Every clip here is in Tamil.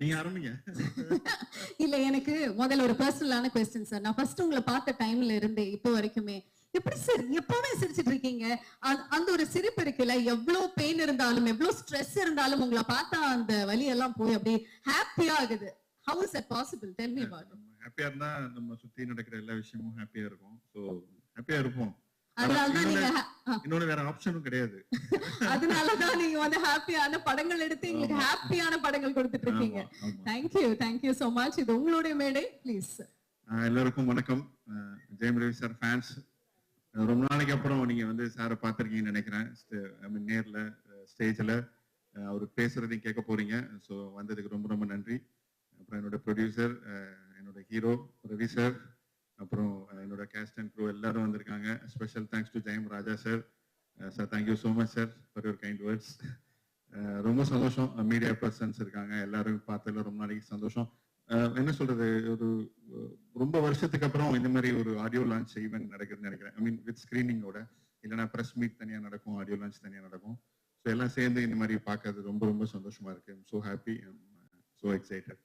நீங்க ஆரம்பிங்க. இல்ல எனக்கு முதல்ல ஒரு பர்சனலான கொஸ்டின் சார் நான் ஃபர்ஸ்ட் உங்களை பார்த்த டைம்ல இருந்து இப்போ வரைக்குமே. எப்படி சார் எப்பவுமே சிரிச்சிட்டு இருக்கீங்க? அந்த- ஒரு சிரிப்பு இருக்குல்ல எவ்வளவு பெயின் இருந்தாலும் எவ்வளவு ஸ்ட்ரெஸ் இருந்தாலும் உங்களை பார்த்தா அந்த வலி எல்லாம் போய் அப்படியே ஹாப்பியா ஆகுது. How is it possible tell me நம்ம ஹாப்பியா இருந்தா நம்ம சுத்தி நடக்கிற எல்லா விஷயமும் ஹாப்பியா இருக்கும். சோ ஹாப்பியா இருப்போம். இன்னொன்னு- வேற ஆப்ஷனும் கிடையாது. அதனாலதான் நீங்க வந்து ஹாப்பியான படங்கள் எடுத்து எங்களுக்கு ஹாப்பியான படங்கள் கொடுத்துட்டு இருக்கீங்க. தேங்க்யூ தேங்க்யூ so மச் இது உங்களுடைய மேடை ப்ளீஸ் எல்லாருக்கும் வணக்கம். ஜெயம் ரவி சார் ஃபேன்ஸ் ரொம்ப நாளைக்கு அப்புறம் நீங்க வந்து சாரை பார்த்திருக்கீங்கன்னு நினைக்கிறேன். நேர்ல ஸ்டேஜ்ல அவர் பேசுறதையும் கேட்க போறீங்க. ஸோ வந்ததுக்கு ரொம்ப ரொம்ப நன்றி. அப்புறம் என்னோட ப்ரொடியூசர் என்னோட ஹீரோ ரவி சார் அப்புறம் என்னோட கேஸ்ட் அண்ட் க்ரூ எல்லாரும் வந்திருக்காங்க. Special thanks to Jayam Raja sir sir thank you so much sir for your kind words ரொம்ப சந்தோஷம். மீடியா பர்சன்ஸ் இருக்காங்க. எல்லாரும் பார்த்ததுல ரொம்ப நாளைக்கு சந்தோஷம். Uh, என்ன சொல்றது? ஒரு ரொம்ப வருஷத்துக்கு அப்புறம் இந்த மாதிரி ஒரு ஆடியோ லான்ச் ஈவெண்ட் நடக்குதுன்னு நினைக்கிறேன். ஐ மீன் வித் ஸ்கிரீனிங்கோட இல்லைன்னா ப்ரெஸ் மீட் தனியாக நடக்கும் ஆடியோ லான்ச் தனியாக நடக்கும். ஸோ எல்லாம் சேர்ந்து இந்த மாதிரி பார்க்கறது ரொம்ப ரொம்ப சந்தோஷமா இருக்கு. So happy so excited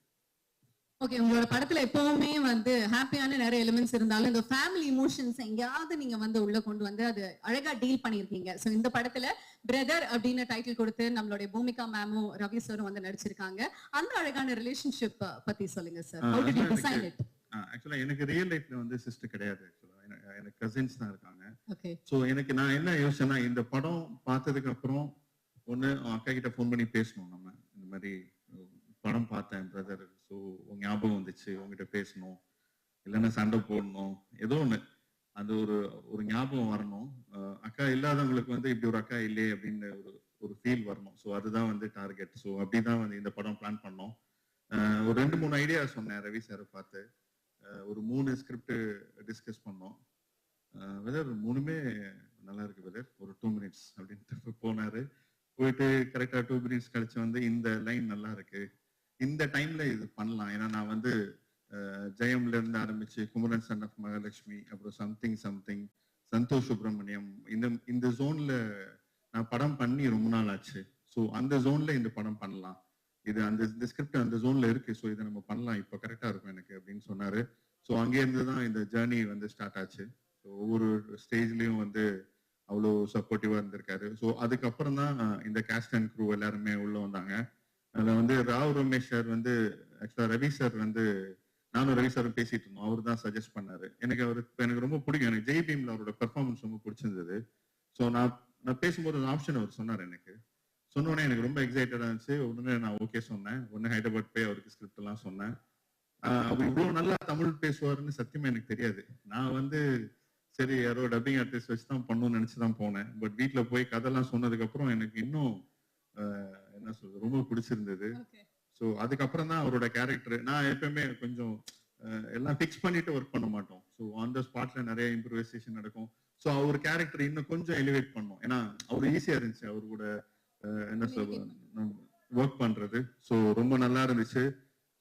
okay உங்களோட படத்துல எப்பவுமே வந்து ஹாப்பியான நிறைய எலிமெண்ட்ஸ் இருந்தாலும் இந்த ஃபேமிலி இமோஷன்ஸ் எங்கேயாவது நீங்க வந்து உள்ள கொண்டு வந்து அது அழகா டீல் பண்ணியிருக்கீங்க. சோ இந்த படத்துல பிரதர் அப்படின்னு டைட்டில் கொடுத்து நம்மளுடைய பூமிகா மேமும் ரவி சாரும் வந்து நடிச்சிருக்காங்க. அந்த அழகான ரிலேஷன்ஷிப் பத்தி சொல்லுங்க sir ah, how did you எனக்கு- டிசைன் இட் ஆக்சுவலா எனக்கு ரியல் லைஃப்ல வந்து சிஸ்டர் கிடையாது ஆக்சுவலா எனக்கு கசின்ஸ் தான் இருக்காங்க. ஸோ எனக்கு நான் என்ன யோசிச்சேன்னா இந்த படம் பார்த்ததுக்கு அப்புறம் ஒண்ணு அக்கா கிட்ட ஃபோன் பண்ணி பேசணும் நம்ம. இந்த மாதிரி படம் பார்த்தேன் பிரதர் ஸோ உங்க ஞாபகம் வந்துச்சு உங்ககிட்ட பேசணும் இல்லைன்னா சண்டை போடணும் ஏதோ ஒன்று அந்த ஒரு ஒரு ஞாபகம் வரணும். அக்கா இல்லாதவங்களுக்கு வந்து இப்படி ஒரு அக்கா இல்லையே அப்படின்னு ஒரு ஒரு ஃபீல் வரணும். ஸோ அதுதான் வந்து டார்கெட் ஸோ அப்படிதான் வந்து இந்த படம் பிளான் பண்ணோம். அஹ், ஒரு ரெண்டு மூணு ஐடியா சொன்னேன் ரவி சாரை பார்த்து. ஒரு மூணு ஸ்கிரிப்ட் டிஸ்கஸ் பண்ணோம். வெதர் மூணுமே நல்லா இருக்கு வெதர் ஒரு டூ மினிட்ஸ் அப்படின்ட்டு போனாரு. போயிட்டு கரெக்டா டூ மினிட்ஸ் கழிச்சு வந்து இந்த லைன் நல்லா இருக்கு. இந்த டைம்ல இது பண்ணலாம். ஏன்னா நான் வந்து ஜெயம்ல இருந்து ஆரம்பிச்சு குமரன் சன் ஆஃப் மகாலட்சுமி அப்புறம் சம்திங் சம்திங் சந்தோஷ் சுப்பிரமணியம் இந்த இந்த ஜோன்ல நான் படம் பண்ணி ரொம்ப நாள் ஆச்சு. ஸோ அந்த ஜோன்ல இந்த படம் பண்ணலாம். இது அந்த இந்த ஸ்கிரிப்ட் அந்த ஜோன்ல இருக்கு. ஸோ இதை நம்ம பண்ணலாம். இப்போ கரெக்டா இருக்கும் எனக்கு அப்படின்னு சொன்னாரு. ஸோ அங்கேருந்து தான் இந்த ஜேர்னி வந்து ஸ்டார்ட் ஆச்சு. ஸோ ஒவ்வொரு ஸ்டேஜ்லயும் வந்து அவ்வளோ சப்போர்ட்டிவா இருந்திருக்காரு. ஸோ அதுக்கப்புறம் தான் இந்த கேஸ்ட் அண்ட் க்ரூ எல்லாருமே உள்ள வந்தாங்க. அதுல வந்து ராவ் ரமேஷ் சார் வந்து ஆக்சுவலா ரவி சார் வந்து நானும் ரவி சாரும் பேசிட்டு இருந்தோம். அவர் தான் சஜஸ்ட் பண்ணாரு. எனக்கு அவர் எனக்கு ரொம்ப பிடிக்கும். எனக்கு ஜெய் பீம்ல அவரோட பெர்ஃபார்மன்ஸ் ரொம்ப பிடிச்சிருந்தது. ஸோ நான் நான் பேசும்போது ஒரு ஆப்ஷன் அவர் சொன்னார் எனக்கு. சொன்னோடனே எனக்கு ரொம்ப எக்ஸைட்டடா இருந்துச்சு. உடனே நான் ஓகே சொன்னேன். உடனே ஹைதராபாத் போய் அவருக்கு ஸ்கிரிப்ட் எல்லாம் சொன்னேன். அவர் இவ்வளவு நல்லா தமிழ் பேசுவாருன்னு சத்தியமா எனக்கு தெரியாது. நான் வந்து சரி யாரோ டப்பிங் ஆர்டிஸ்ட் வச்சு தான் பண்ணணும்னு நினைச்சு தான் போனேன். பட் வீட்டில் போய் கதைலாம் சொன்னதுக்கப்புறம் எனக்கு இன்னும் என்ன சொல்றது ரொம்ப பிடிச்சிருந்தது. ஸோ அதுக்கப்புறம் தான் அவரோட கேரக்டர் நான் எப்பவுமே கொஞ்சம் எல்லாம் ஃபிக்ஸ் பண்ணிட்டு ஒர்க் பண்ண மாட்டோம். ஸோ ஆன் த ஸ்பாட்ல நிறைய இம்ப்ரூவைசேஷன் நடக்கும். ஸோ அவர் கேரக்டர் இன்னும் கொஞ்சம் எலிவேட் பண்ணோம். ஏன்னா அவர் ஈஸியா இருந்துச்சு. அவர் கூட என்ன சொல்றது ஒர்க் பண்றது. ஸோ ரொம்ப நல்லா இருந்துச்சு.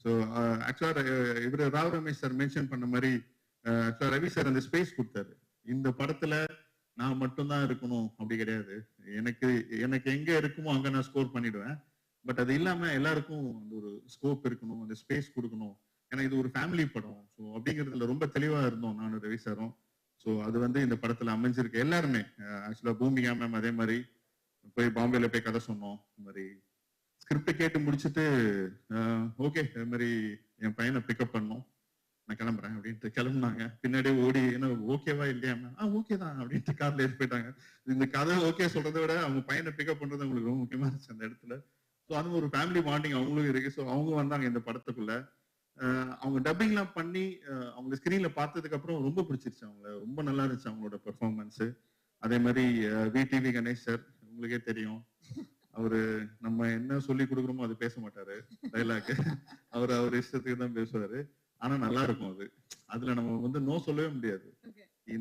ஸோ ஆக்சுவலா இவர் ராவ் ரமேஷ் சார் மென்ஷன் பண்ண மாதிரி ஆக்சுவலா ரவி சார் அந்த ஸ்பேஸ் கொடுத்தாரு. இந்த படத்துல நான் மட்டும்தான் இருக்கணும். அப்படி கிடையாது. எனக்கு எனக்கு எங்க இருக்குமோ அங்க நான் ஸ்கோர் பண்ணிடுவேன். பட் அது இல்லாம எல்லாருக்கும் அந்த ஒரு ஸ்கோப் இருக்கணும் அந்த ஸ்பேஸ் கொடுக்கணும். ஏன்னா இது ஒரு ஃபேமிலி படம். ஸோ அப்படிங்கிறதுல ரொம்ப தெளிவா இருந்தோம் நானும் ரவி சாரும். ஸோ அது வந்து இந்த படத்துல அமைஞ்சிருக்கு. எல்லாருமே ஆக்சுவலா பூமிகா மேம் அதே மாதிரி போய் பாம்பேல போய் கதை சொன்னோம். இந்த மாதிரி ஸ்கிரிப்ட் கேட்டு முடிச்சுட்டு ஓகே இது மாதிரி என் பையனை பிக்கப் பண்ணோம். நான் கிளம்புறேன் அப்படின்ட்டு கிளம்புனாங்க. பின்னாடியே ஓடி என்ன ஓகேவா இல்லையா ஆ ஓகே தான் அப்படின்ட்டு கார்ல ஏறி போயிட்டாங்க. இந்த கதை ஓகே சொல்றதை விட அவங்க பையனை பிக்கப் பண்றது அவங்களுக்கு ரொம்ப முக்கியமா இருந்துச்சு அந்த இடத்துல. ஸோ அது ஒரு ஃபேமிலி பாண்டிங் அவங்களும் இருக்கு. ஸோ அவங்க வந்தாங்க இந்த படத்துக்குள்ள. அஹ் அவங்க டப்பிங்லாம் பண்ணி அஹ் அவங்க ஸ்கிரீன்ல பார்த்ததுக்கு அப்புறம் ரொம்ப பிடிச்சிருச்சு அவங்கள. ரொம்ப நல்லா இருந்துச்சு அவங்களோட பெர்ஃபார்மன்ஸ் அதே மாதிரி வி டிவி கணேஷ் சார் உங்களுக்கே தெரியும். அவரு நம்ம என்ன சொல்லி கொடுக்குறோமோ அது பேச மாட்டாரு. டைலாக் அவர் அவர் இஷ்டத்துக்கு தான் பேசுவாரு. ஆனா நல்லா இருக்கும் அது. அதுல நம்ம வந்து நோ சொல்லவே முடியாது.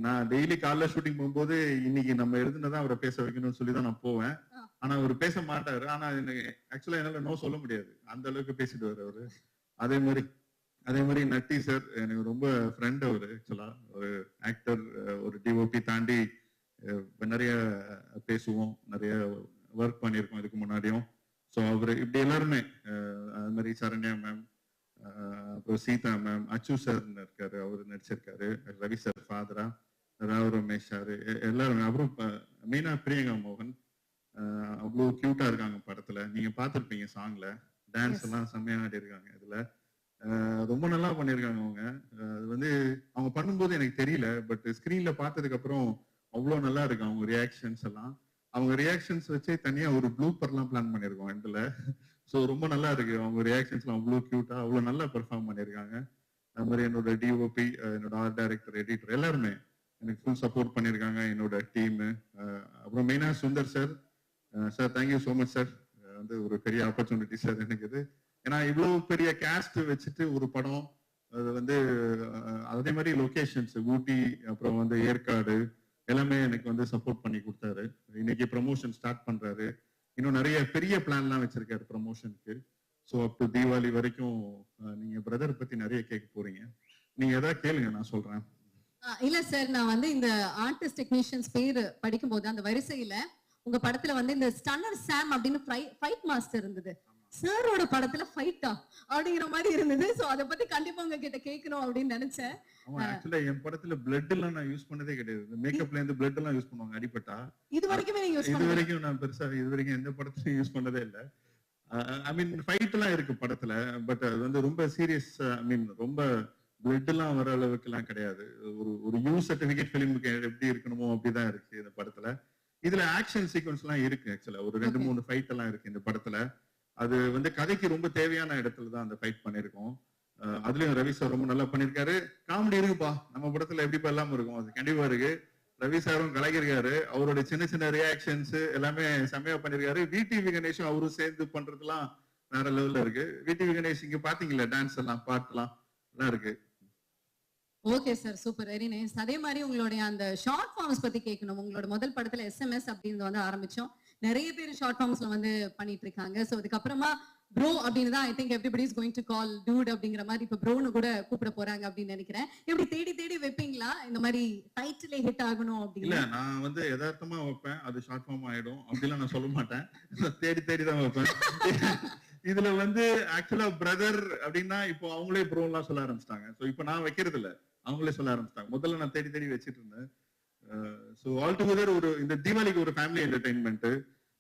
நான் டெய்லி காலைல ஷூட்டிங் போகும்போது இன்னைக்கு நம்ம எழுதுனதான் அவரை பேச வைக்கணும்னு சொல்லி தான் நான் போவேன். ஆனா அவர் பேச மாட்டாரு. ஆனா எனக்கு ஆக்சுவலா என்னால நோ சொல்ல முடியாது. அந்த அளவுக்கு பேசிடுவாரு அவரு. அதே மாதிரி அதே மாதிரி நட்டி சார் எனக்கு ரொம்ப ஃப்ரெண்ட் அவரு. ஆக்சுவலா ஒரு ஆக்டர் ஒரு டிஓபி தாண்டி நிறைய பேசுவோம். நிறைய ஒர்க் பண்ணியிருக்கோம் இதுக்கு முன்னாடியும். ஸோ அவர் இப்படி எல்லாருமே அது மாதிரி சரண்யா மேம் அப்புறம் சீதா மேம் அச்சு சார் இருக்காரு அவர் நடிச்சிருக்காரு. ரவி சார் ஃபாதரா ராவ் ரமேஷ் சார் எல்லாரும் அப்புறம் மெயினா பிரியங்கா மோகன் அஹ் அவ்வளோ கியூட்டா இருக்காங்க படத்துல. நீங்க பார்த்திருப்பீங்க சாங்ல டான்ஸ். எல்லாம் செம்மையா ஆடி இருக்காங்க இதுல ரொம்ப நல்லா பண்ணியிருக்காங்க அவங்க. அது வந்து அவங்க பண்ணும்போது எனக்கு தெரியல பட் ஸ்கிரீன்ல பார்த்ததுக்கு அப்புறம் அவ்வளோ நல்லா இருக்கு. அவங்க ரியாக்ஷன்ஸ் எல்லாம். அவங்க ரியாக்ஷன்ஸ் வச்சே தனியா ஒரு ப்ளூப்பர்லாம் பிளான் பண்ணியிருக்கோம் எண்டில் ஸோ ரொம்ப நல்லா இருக்கு. அவங்க ரியாக்ஷன்ஸ்லாம் அவ்வளோ க்யூட்டா அவ்வளோ நல்லா பெர்ஃபார்ம் பண்ணியிருக்காங்க. அது மாதிரி என்னோட டிஓபி என்னோட ஆர்ட் டைரக்டர் எடிட்டர் எல்லாருமே எனக்கு ஃபுல் சப்போர்ட் பண்ணியிருக்காங்க என்னோட டீமு அப்புறம் மெயினாக Sundar sir sir thank you so much sir வந்து ஒரு பெரிய ஆப்பர்ச்சுனிட்டி சார் எனக்கு இது. ஏன்னா இவ்வளோ பெரிய கேஸ்ட் வச்சுட்டு ஒரு படம் அது வந்து அதே மாதிரி லொகேஷன்ஸ் ஊட்டி அப்புறம் வந்து ஏற்காடு எல்லாமே எனக்கு வந்து சப்போர்ட் பண்ணி கொடுத்தாரு. இன்னைக்கு ப்ரமோஷன் ஸ்டார்ட் பண்றாரு. இன்னும் நிறைய பெரிய பிளான்லாம் வச்சிருக்காரு ப்ரமோஷனுக்கு ஸோ அப் டு தீபாவளி வரைக்கும் நீங்க பிரதர் பத்தி நிறைய கேட்க போறீங்க. நீங்க ஏதாவது கேளுங்க நான் சொல்றேன். இல்ல சார் நான் வந்து இந்த ஆர்டிஸ்ட் டெக்னீஷியன்ஸ் பேர் படிக்கும்போது அந்த வரிசையில உங்க படத்துல வந்து இந்த ஸ்டன்னர் சாம் அப்படின்னு ஃபைட் மாஸ்டர் இருந்தது. சாரோட படத்துல ஃபைட்டா அப்படிங்கிற மாதிரி இருந்தது. சோ அத பத்தி கண்டிப்பா உங்ககிட்ட கேட்கணும் அப்படின்னு நினைச்சேன். ஆக்சுவலா என் படத்துல பிளட் எல்லாம் நான் யூஸ் பண்ணதே கிடையாது. மேக்கப்ல இருந்து பிளட் எல்லாம் யூஸ் பண்ணுவாங்க அடிபட்டா. இது வரைக்குமே நீங்க யூஸ் இது வரைக்கும் நான் பெருசா இது வரைக்கும் எந்த படத்துலயும் யூஸ் பண்ணதே இல்ல. ஐ மீன் ஃபைட் எல்லாம் இருக்கு படத்துல பட் அது வந்து ரொம்ப சீரியஸ் ஐ மீன் ரொம்ப பிளட் எல்லாம் வர அளவுக்கு எல்லாம் கிடையாது. ஒரு ஒரு யூ சர்டிபிகேட் பிலிமுக்கு எப்படி இருக்கணுமோ அப்படிதான் இருக்கு இந்த படத்துல. இதுல ஆக்ஷன் சீக்வன்ஸ் எல்லாம் இருக்கு ஆக்சுவலா ஒரு ரெண்டு. மூணு ஃபைட் எல்லாம் இருக்கு இந்த படத்துல. அது வந்து கதைக்கு ரொம்ப தேவையான இடத்துல தான் அந்த ஃபைட் பண்ணிருக்கோம் அதுலயும் ரவி சார் ரொம்ப நல்லா பண்ணிருக்காரு காமெடி இருக்குப்பா. நம்ம படத்துல எப்படிப்பா இல்லாம இருக்கும்? அது கண்டிப்பா இருக்கு. ரவி சாரும் கலகிருக்காரு அவரோட சின்ன சின்ன ரியாக்ஷன்ஸ் எல்லாமே செம்மையா பண்ணிருக்காரு விடிவி கணேஷும் அவரும் சேர்ந்து பண்றதுலாம் வேற லெவல்ல இருக்கு. விடிவி கணேஷ் இங்க பாத்தீங்களா டான்ஸ் எல்லாம் பாட்டுலாம் எல்லாம் இருக்கு. Okay sir super very nice அதே மாதிரி உங்களுடைய அந்த ஷார்ட் ஃபார்ம்ஸ் பத்தி கேட்கணும். உங்களோட முதல் படத்துல எஸ்எம்எஸ் அப்படின்னு வந்து ஆரம்பிச்சோம். நிறைய பேர் ஷார்ட் ஃபார்ம்ஸ்ல வந்து பண்ணிட்டு இருக்காங்க சோ அதுக்கப்புறமா ப்ரோ அப்படின்னு தான் I think everybody is going to call dude அப்படிங்கிற மாதிரி இப்போ ப்ரோன்னு கூட கூப்பிட போறாங்க அப்படின்னு நினைக்கிறேன். எப்படி தேடி தேடி வைப்பீங்களா? இந்த மாதிரி டைட்டிலே ஹிட் ஆகணும் இல்ல அப்படின்னு நான் வந்து யதார்த்தமா வைப்பேன். அது ஷார்ட் ஃபார்ம் ஆயிடும். அப்படிலாம் நான் சொல்ல மாட்டேன். தேடி தேடி தான் வைப்பேன். இதுல வந்து ஆக்சுவலா பிரதர் அப்படின்னா இப்போ அவங்களே ப்ரோ எல்லாம் சொல்ல ஆரம்பிச்சிட்டாங்க. சோ இப்போ நான் வைக்கிறது இல்ல. அவங்களே சொல்ல ஆரம்பிச்சிட்டாங்க. முதல்ல நான் தேடி தேடி வச்சிட்டு இருந்தேன். ஸோ ஆல் டுகெதர் ஒரு இந்த தீபாவளிக்கு ஒரு ஃபேமிலி என்டர்டைன்மெண்ட்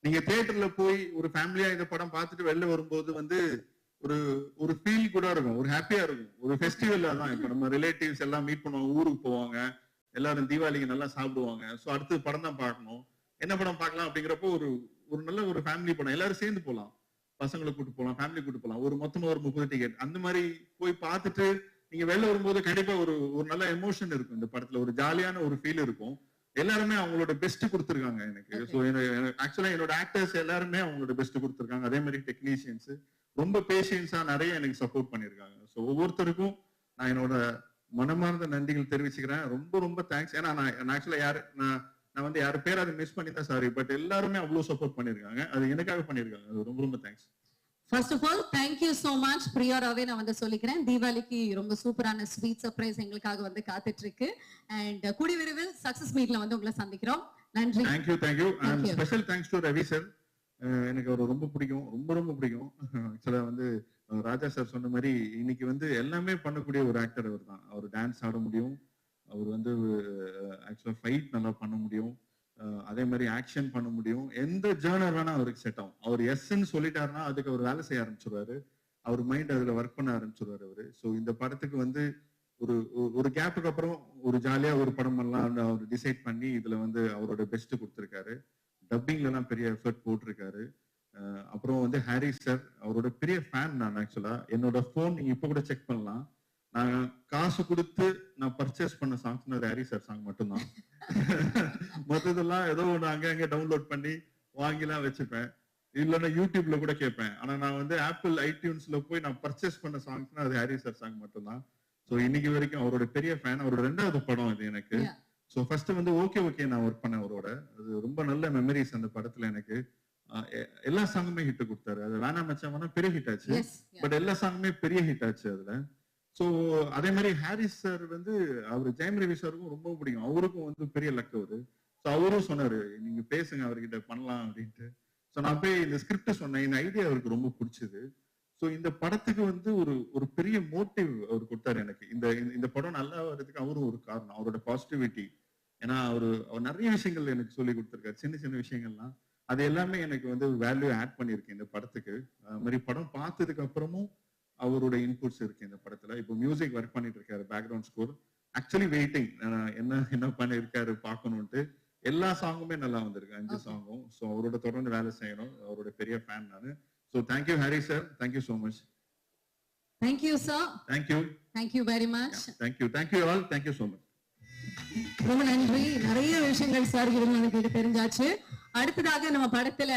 நீங்க தியேட்டர்ல போய் ஒரு ஃபேமிலியா இந்த படம் பார்த்துட்டு வெளில வரும்போது வந்து ஒரு ஒரு ஃபீல் கூட இருக்கும். ஒரு ஹாப்பியா இருக்கும். ஒரு ஃபெஸ்டிவலா தான். இப்ப நம்ம ரிலேட்டிவ்ஸ் எல்லாம் மீட் பண்ணுவாங்க ஊருக்கு போவாங்க. எல்லாரும் தீபாவளிக்கு நல்லா சாப்பிடுவாங்க. ஸோ அடுத்து படம் தான் பார்க்கணும். என்ன படம் பார்க்கலாம் அப்படிங்கிறப்போ ஒரு ஒரு நல்ல ஒரு ஃபேமிலி படம். எல்லாரும் சேர்ந்து போகலாம் பசங்களை கூட்டு போகலாம் ஃபேமிலி கூட்டு போகலாம் ஒரு மொத்தமா ஒரு முப்பது டிக்கெட் அந்த மாதிரி போய் பார்த்துட்டு நீங்க வெளில வரும்போது கண்டிப்பா ஒரு ஒரு நல்ல எமோஷன் இருக்கும். இந்த படத்துல ஒரு ஜாலியான ஒரு ஃபீல் இருக்கும். எல்லாருமே அவங்களோட பெஸ்ட் கொடுத்துருக்காங்க எனக்கு. ஸோ ஆக்சுவலா என்னோட ஆக்டர்ஸ் எல்லாருமே அவங்களோட பெஸ்ட் கொடுத்துருக்காங்க. அதே மாதிரி டெக்னீஷியன்ஸ் ரொம்ப பேஷியன்ஸா நிறைய எனக்கு சப்போர்ட் பண்ணிருக்காங்க. ஸோ ஒவ்வொருத்தருக்கும் நான் என்னோட மனமார்ந்த நன்றிகள் தெரிவிச்சுக்கிறேன். ரொம்ப ரொம்ப தேங்க்ஸ் ஏன்னா நான் ஆக்சுவலா யாரு நான் நான் வந்து யார் பேர் அதை மிஸ் பண்ணி தான் சாரி பட் எல்லாருமே அவ்வளவு சப்போர்ட் பண்ணிருக்காங்க. அது எனக்காக பண்ணிருக்காங்க. அது ரொம்ப ரொம்ப thanks first of all thank you so much பிரியாராவே நான் வந்து சொல்லிக்கிறேன். தீபாவளிக்கு ரொம்ப சூப்பரான ஸ்வீட் சர்ப்ரைஸ் எங்களுக்காக வந்து காத்துட்டு இருக்கு அண்ட் கூடி விரைவில் சக்சஸ் மீட்ல வந்து உங்களை சந்திக்கிறோம். நன்றி. Thank you thank you and. Special thanks to Ravi sir எனக்கு அவர் ரொம்ப பிடிக்கும் ரொம்ப ரொம்ப பிடிக்கும். ஆக்சுவலா வந்து அஹ், ராஜா சார் சொன்ன மாதிரி இன்னைக்கு வந்து எல்லாமே பண்ணக்கூடிய ஒரு ஆக்டர் அவர் தான் அவர் டான்ஸ் ஆட முடியும். அவர் வந்து ஆக்சுவலா ஃபைட் நல்லா பண்ண முடியும். அதே மாதிரி ஆக்ஷன் பண்ண முடியும். எந்த ஜேர்னர் வேணா அவருக்கு செட் ஆகும். அவர் எஸ்ன்னு சொல்லிட்டாருன்னா அதுக்கு அவர் வேலை செய்ய ஆரம்பிச்சிருவாரு. அவர் மைண்ட் அதுல ஒர்க் பண்ண ஆரம்பிச்சிருவாரு அவரு. ஸோ இந்த படத்துக்கு வந்து ஒரு ஒரு- ஒரு கேப்புக்கு அப்புறம் ஒரு ஜாலியா ஒரு படம் பண்ணலாம் அவர் டிசைட் பண்ணி இதுல வந்து அவரோட பெஸ்ட் கொடுத்துருக்காரு. டப்பிங்ல எல்லாம் பெரிய எஃபர்ட் போட்டிருக்காரு. அப்புறம் வந்து ஹாரி சார் அவரோட பெரிய ஃபேன் நான் ஆக்சுவலா என்னோட ஃபோன் நீங்க இப்ப கூட செக் பண்ணலாம். நான் காசு கொடுத்து நான் பர்ச்சேஸ் பண்ண சாங்ஸ் ஹாரி சார் சாங் மட்டும்தான். மத்ததெல்லாம் ஏதோ ஒண்ணு அங்க அங்க டவுன்லோட் பண்ணி வாங்கிலாம் வச்சுப்பேன். இல்லைன்னா யூடியூப்ல கூட கேட்பேன். ஆனா நான் வந்து ஆப்பிள் ஐடியூன்ஸ்ல போய் நான் பர்ச்சேஸ் பண்ண சாங்ஸ்னா அது ஹாரி சார் சாங் மட்டும்தான். ஸோ இன்னைக்கு வரைக்கும் அவரோட பெரிய ஃபேன் அவரோட ரெண்டாவது படம் இது எனக்கு. ஸோ ஃபர்ஸ்ட் வந்து ஓகே ஓகே நான் ஒர்க் பண்ணேன் அவரோட. அது ரொம்ப நல்ல மெமரிஸ் அந்த படத்துல எனக்கு. எல்லா சாங்குமே ஹிட் கொடுத்தாரு. அது வேணா மச்சான் பெரிய ஹிட் ஆச்சு. பட் எல்லா சாங்குமே பெரிய ஹிட் ஆச்சு அதுல. ஸோ அதே மாதிரி ஹாரிஸ் சார் வந்து அவர் ஜெயம் ரவி சாருக்கும் ரொம்ப பிடிக்கும். அவருக்கும் வந்து பெரிய லக் அவரு. ஸோ அவரும் சொன்னாரு நீங்க பேசுங்க அவர்கிட்ட பண்ணலாம் அப்படின்ட்டு. ஸோ நான் போய் இந்த ஸ்கிரிப்ட் சொன்னேன். இந்த ஐடியா அவருக்கு ரொம்ப பிடிச்சது. ஸோ இந்த படத்துக்கு வந்து ஒரு ஒரு பெரிய மோட்டிவ் அவர் கொடுத்தாரு எனக்கு. இந்த இந்த- படம் நல்லா வர்றதுக்கு அவரும் ஒரு காரணம். அவரோட பாசிட்டிவிட்டி ஏன்னா அவரு அவர் நிறைய விஷயங்கள் எனக்கு சொல்லி கொடுத்துருக்காரு. சின்ன சின்ன விஷயங்கள்லாம். அது எல்லாமே எனக்கு வந்து வேல்யூ ஆட் பண்ணியிருக்கேன் இந்த படத்துக்கு. அது மாதிரி படம் பார்த்ததுக்கு அப்புறமும் அவரோட இன்புட்ஸ் இருக்கு இந்த படத்துல. இப்போ மியூசிக் ஒர்க் பண்ணிட்டு இருக்காரு பேக்ரவுண்ட் ஸ்கோர் ஆக்சுவலி வெயிட்டிங் என்ன என்ன பண்ணிருக்காரு பார்க்கணும்ட்டு எல்லா சாங்குமே நல்லா வந்திருக்கு. அஞ்சு. சாங்கும் ஸோ அவரோட தொடர்ந்து வேலை செய்யணும் அவரோட பெரிய ஃபேன் நானு. So thank you Hari sir thank you so much thank you sir thank you thank you very much thank you thank you all thank you so much ரொம்ப நன்றி. நிறைய விஷயங்கள் சார் இருந்து எனக்கு தெரிஞ்சாச்சு. அடுத்ததாக நம்ம படத்துல